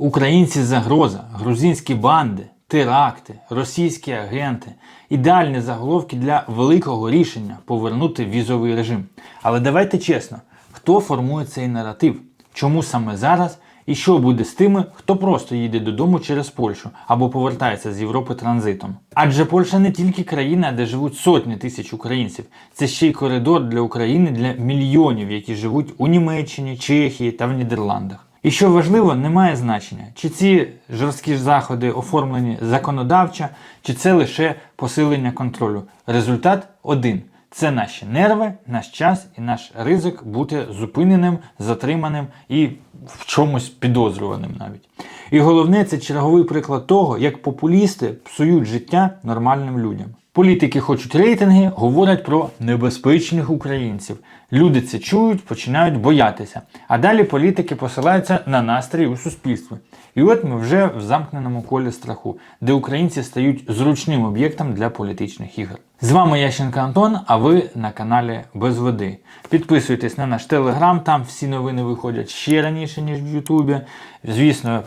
Українці загроза, грузинські банди, теракти, російські агенти ідеальні заголовки для великого рішення повернути візовий режим. Але давайте чесно, хто формує цей наратив? Чому саме зараз? І що буде з тими, хто просто їде додому через Польщу або повертається з Європи транзитом? Адже Польща не тільки країна, де живуть сотні тисяч українців, це ще й коридор для України для мільйонів, які живуть у Німеччині, Чехії та в Нідерландах. І що важливо, немає значення, чи ці жорсткі заходи оформлені законодавчо, чи це лише посилення контролю. Результат один. Це наші нерви, наш час і наш ризик бути зупиненим, затриманим і в чомусь підозрюваним навіть. І головне, це черговий приклад того, як популісти псують життя нормальним людям. Політики хочуть рейтинги, говорять про небезпечних українців. Люди це чують, починають боятися. А далі політики посилаються на настрій у суспільстві. І от ми вже в замкненому колі страху, де українці стають зручним об'єктом для політичних ігор. З вами Ященко Антон, а ви на каналі Без Води. Підписуйтесь на наш телеграм, там всі новини виходять ще раніше, ніж в Ютубі. Звісно,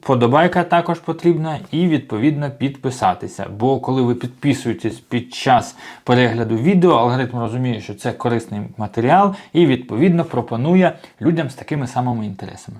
подобайка також потрібна і відповідно підписатися. Бо коли ви підписуєтесь під час перегляду відео, алгоритм розуміє, що це корисний матеріал і відповідно пропонує людям з такими самими інтересами.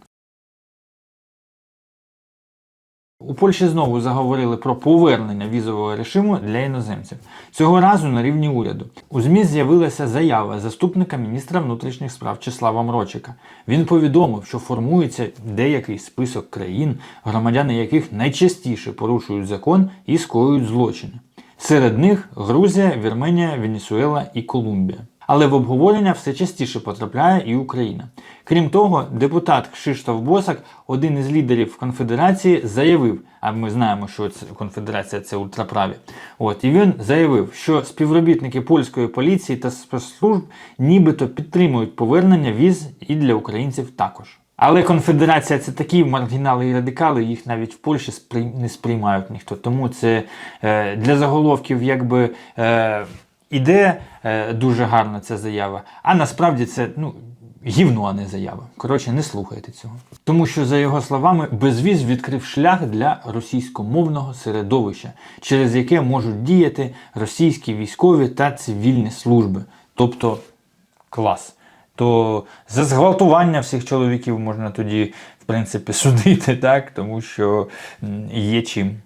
У Польщі знову заговорили про повернення візового режиму для іноземців. Цього разу на рівні уряду. У ЗМІ з'явилася заява заступника міністра внутрішніх справ Числава Мрочика. Він повідомив, що формується деякий список країн, громадяни яких найчастіше порушують закон і скоюють злочини. Серед них Грузія, Вірменія, Венесуела і Колумбія. Але в обговорення все частіше потрапляє і Україна. Крім того, депутат Кшиштоф Босак, один із лідерів конфедерації, заявив, а ми знаємо, що конфедерація це ультраправі. От і він заявив, що співробітники польської поліції та спецслужб нібито підтримують повернення віз і для українців також. Але конфедерація це такі маргінали і радикали, їх навіть в Польщі сприй- не сприймають ніхто. Тому це е, для заголовків якби. Е, Іде е, дуже гарна ця заява, а насправді це ну, гівно, а не заява. Коротше, не слухайте цього. Тому що, за його словами, безвіз відкрив шлях для російськомовного середовища, через яке можуть діяти російські військові та цивільні служби. Тобто клас. То за зґвалтування всіх чоловіків можна тоді, в принципі, судити, так? тому що є чим.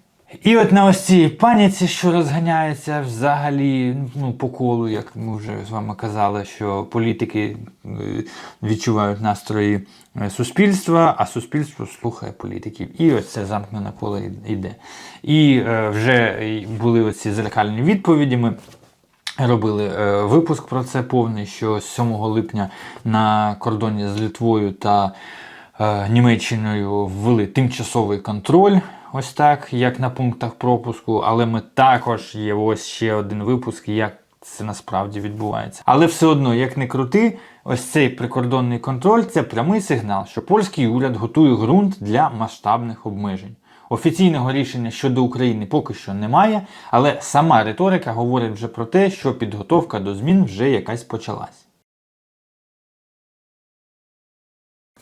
І от на ось цій паніці, що розганяється взагалі ну, по колу, як ми вже з вами казали, що політики е, відчувають настрої е, суспільства, а суспільство слухає політиків. І ось це замкнене коло йде. І е, вже були оці зеркальні відповіді. Ми Робили е, випуск про це повний, що 7 липня на кордоні з Литвою та Німеччиною ввели тимчасовий контроль, ось так, як на пунктах пропуску. Але ми також є ось ще один випуск, як це насправді відбувається. Але все одно, як не крути, ось цей прикордонний контроль це прямий сигнал, що польський уряд готує ґрунт для масштабних обмежень. Офіційного рішення щодо України поки що немає, але сама риторика говорить вже про те, що підготовка до змін вже якась почалась.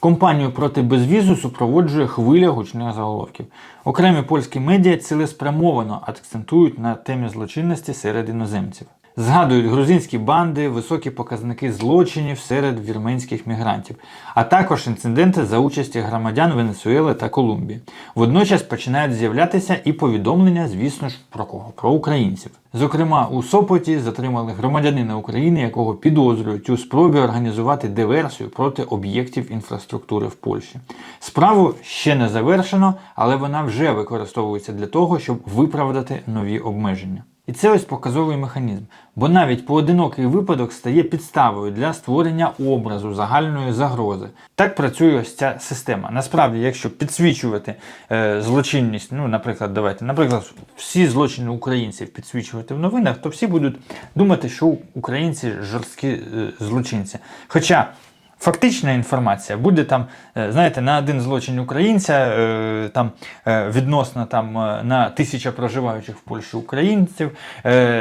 Компанію проти безвізу супроводжує хвиля гучних заголовків. Окремі польські медіа цілеспрямовано акцентують на темі злочинності серед іноземців. Згадують грузинські банди, високі показники злочинів серед вірменських мігрантів, а також інциденти за участі громадян Венесуели та Колумбії. Водночас починають з'являтися і повідомлення, звісно ж, про кого? Про українців. Зокрема, у Сопоті затримали громадянина України, якого підозрюють у спробі організувати диверсію проти об'єктів інфраструктури в Польщі. Справу ще не завершено, але вона вже використовується для того, щоб виправдати нові обмеження. І це ось показовий механізм, бо навіть поодинокий випадок стає підставою для створення образу загальної загрози. Так працює ось ця система. Насправді, якщо підсвічувати е, злочинність, ну, наприклад, давайте, наприклад, всі злочини українців підсвічувати в новинах, то всі будуть думати, що українці жорсткі е, злочинці. Хоча Фактична інформація буде там, е, знаєте, на один злочин українця е, там е, відносно там на тисяча проживаючих в Польщі українців,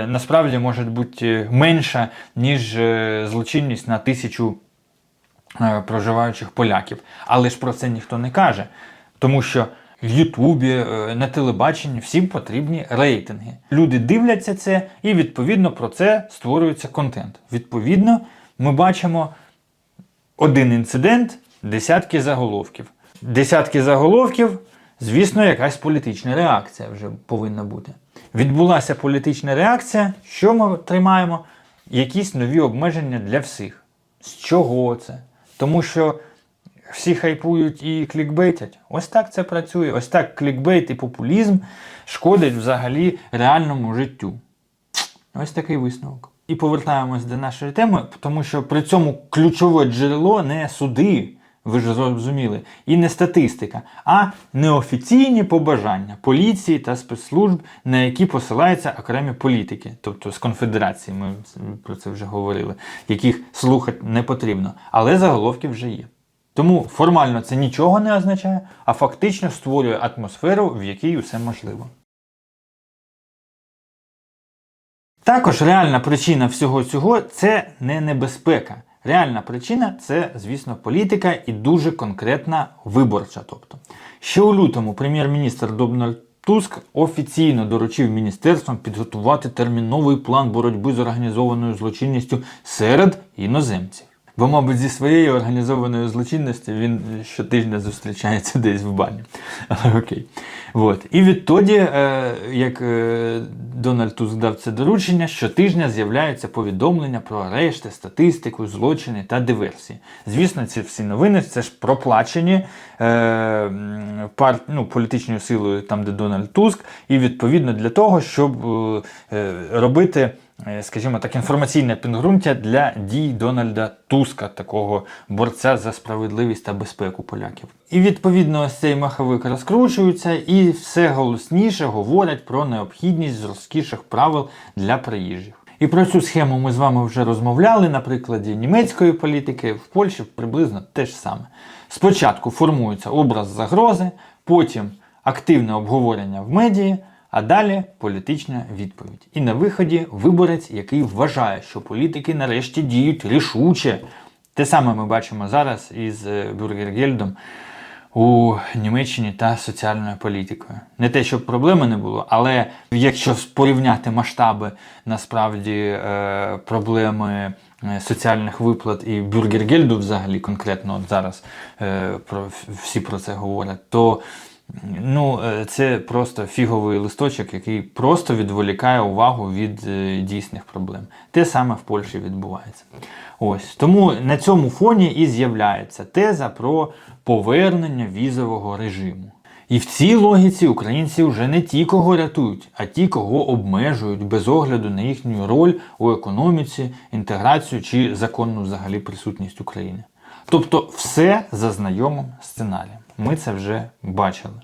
насправді може бути менша, ніж злочинність на тисячу проживаючих поляків. Але ж про це ніхто не каже. Тому що в Ютубі, на телебаченні всім потрібні рейтинги. Люди дивляться це і відповідно про це створюється контент. Відповідно, ми бачимо один інцидент, десятки заголовків. Десятки заголовків, звісно, якась політична реакція вже повинна бути. Відбулася політична реакція. Що ми отримаємо? Якісь нові обмеження для всіх. З чого це? Тому що всі хайпують і клікбейтять. Ось так це працює. Ось так клікбейт і популізм шкодять взагалі реальному життю. Ось такий висновок. І повертаємось до нашої теми, тому що при цьому ключове джерело не суди, ви ж зрозуміли, і не статистика, а неофіційні побажання поліції та спецслужб, на які посилаються окремі політики, тобто з конфедерації, ми про це вже говорили, яких слухати не потрібно. Але заголовки вже є. Тому формально це нічого не означає, а фактично створює атмосферу, в якій усе можливо. Також реальна причина всього цього це не небезпека. Реальна причина це, звісно, політика і дуже конкретна виборча. Тобто, ще у лютому прем'єр-міністр Дональд Туск офіційно доручив міністерствам підготувати терміновий план боротьби з організованою злочинністю серед іноземців. Бо, мабуть, зі своєю організованою злочинністю він щотижня зустрічається десь в бані. Але окей. От. І відтоді, е, як е, Дональд Туск дав це доручення, щотижня з'являються повідомлення про арешти, статистику, злочини та диверсії. Звісно, ці всі новини це ж проплачені е, пар, ну, політичною силою, там, де Дональд Туск, і відповідно для того, щоб робити скажімо так, інформаційне підґрунтя для дій Дональда Туска, такого борця за справедливість та безпеку поляків. І відповідно ось цей маховик розкручується і все голосніше говорять про необхідність жорсткіших правил для приїжджих. І про цю схему ми з вами вже розмовляли на прикладі німецької політики, в Польщі приблизно те ж саме. Спочатку формується образ загрози, потім активне обговорення в медії, а далі політична відповідь. І на виході виборець, який вважає, що політики нарешті діють рішуче. Те саме ми бачимо зараз із е, Бюргергельдом у Німеччині та соціальною політикою. Не те, щоб проблеми не було, але якщо порівняти масштаби насправді е, проблеми е, соціальних виплат і Бюргергельду взагалі конкретно от зараз про, всі про це говорять, то Ну, е, це просто фіговий листочок, який просто відволікає увагу від е, дійсних проблем. Те саме в Польщі відбувається. Ось тому на цьому фоні і з'являється теза про повернення візового режиму. І в цій логіці українці вже не ті, кого рятують, а ті, кого обмежують без огляду на їхню роль у економіці, інтеграцію чи законну взагалі присутність України. Тобто все за знайомим сценарієм. Ми це вже бачили.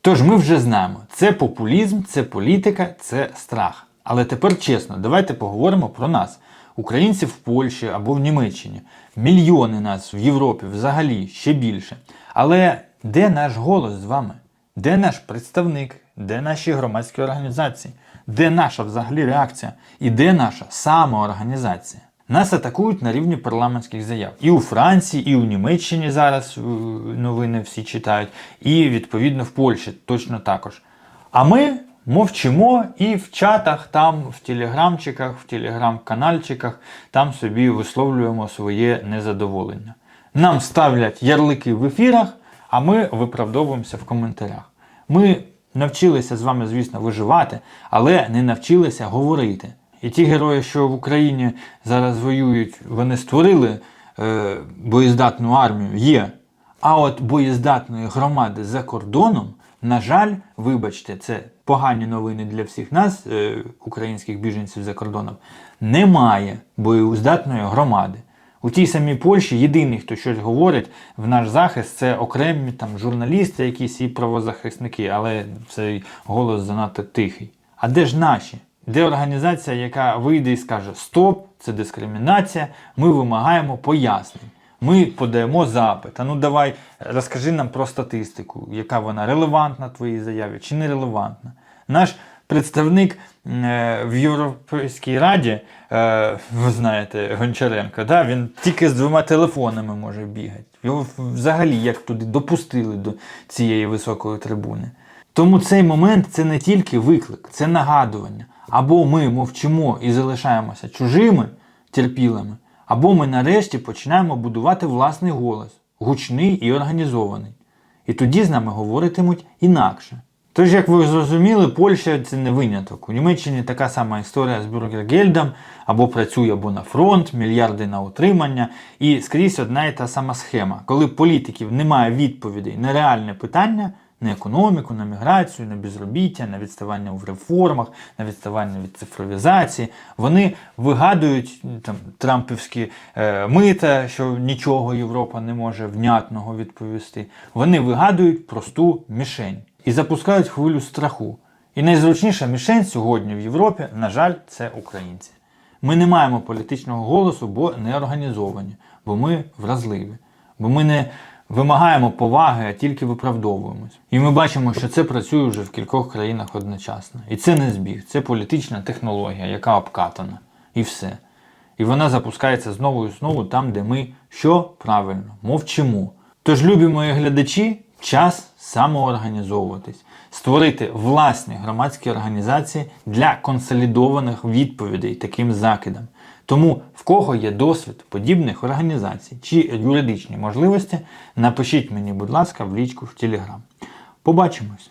Тож ми вже знаємо, це популізм, це політика, це страх. Але тепер чесно, давайте поговоримо про нас, українців в Польщі або в Німеччині. Мільйони нас в Європі взагалі ще більше. Але де наш голос з вами? Де наш представник? Де наші громадські організації? Де наша взагалі реакція? І де наша самоорганізація? Нас атакують на рівні парламентських заяв. І у Франції, і у Німеччині зараз е, новини всі читають, і відповідно в Польщі точно також. А ми мовчимо і в чатах, там, в телеграмчиках, в телеграм-канальчиках, там собі висловлюємо своє незадоволення. Нам ставлять ярлики в ефірах, а ми виправдовуємося в коментарях. Ми навчилися з вами, звісно, виживати, але не навчилися говорити. І ті герої, що в Україні зараз воюють, вони створили е, боєздатну армію, є. А от боєздатної громади за кордоном, на жаль, вибачте, це погані новини для всіх нас, е, українських біженців за кордоном, немає боєздатної громади. У тій самій Польщі єдиний, хто щось говорить в наш захист, це окремі там журналісти, якісь і правозахисники, але цей голос занадто тихий. А де ж наші? Де організація, яка вийде і скаже Стоп, це дискримінація, ми вимагаємо пояснень. Ми подаємо запит. А ну давай розкажи нам про статистику, яка вона релевантна твоїй заяві чи не релевантна. Наш представник е, в Європейській Раді, е, ви знаєте, Гончаренко, да, він тільки з двома телефонами може бігати. Його взагалі як туди допустили до цієї високої трибуни. Тому цей момент це не тільки виклик, це нагадування. Або ми мовчимо і залишаємося чужими терпілими, або ми нарешті починаємо будувати власний голос, гучний і організований. І тоді з нами говоритимуть інакше. Тож, як ви зрозуміли, Польща це не виняток. У Німеччині така сама історія з бюргергельдом, або працює або на фронт, мільярди на утримання, і скрізь одна і та сама схема. Коли політиків немає відповідей на реальне питання, на економіку, на міграцію, на безробіття, на відставання в реформах, на відставання від цифровізації, вони вигадують там трампівські е, мита, що нічого Європа не може внятного відповісти. Вони вигадують просту мішень і запускають хвилю страху. І найзручніша мішень сьогодні в Європі, на жаль, це українці. Ми не маємо політичного голосу, бо не організовані, бо ми вразливі, бо ми не вимагаємо поваги, а тільки виправдовуємось. І ми бачимо, що це працює вже в кількох країнах одночасно. І це не збіг, це політична технологія, яка обкатана. І все. І вона запускається знову і знову там, де ми що правильно мовчимо. Тож, любі мої глядачі, час самоорганізовуватись, створити власні громадські організації для консолідованих відповідей таким закидам. Тому в кого є досвід подібних організацій чи юридичні можливості, напишіть мені, будь ласка, в лічку в Телеграм. Побачимось!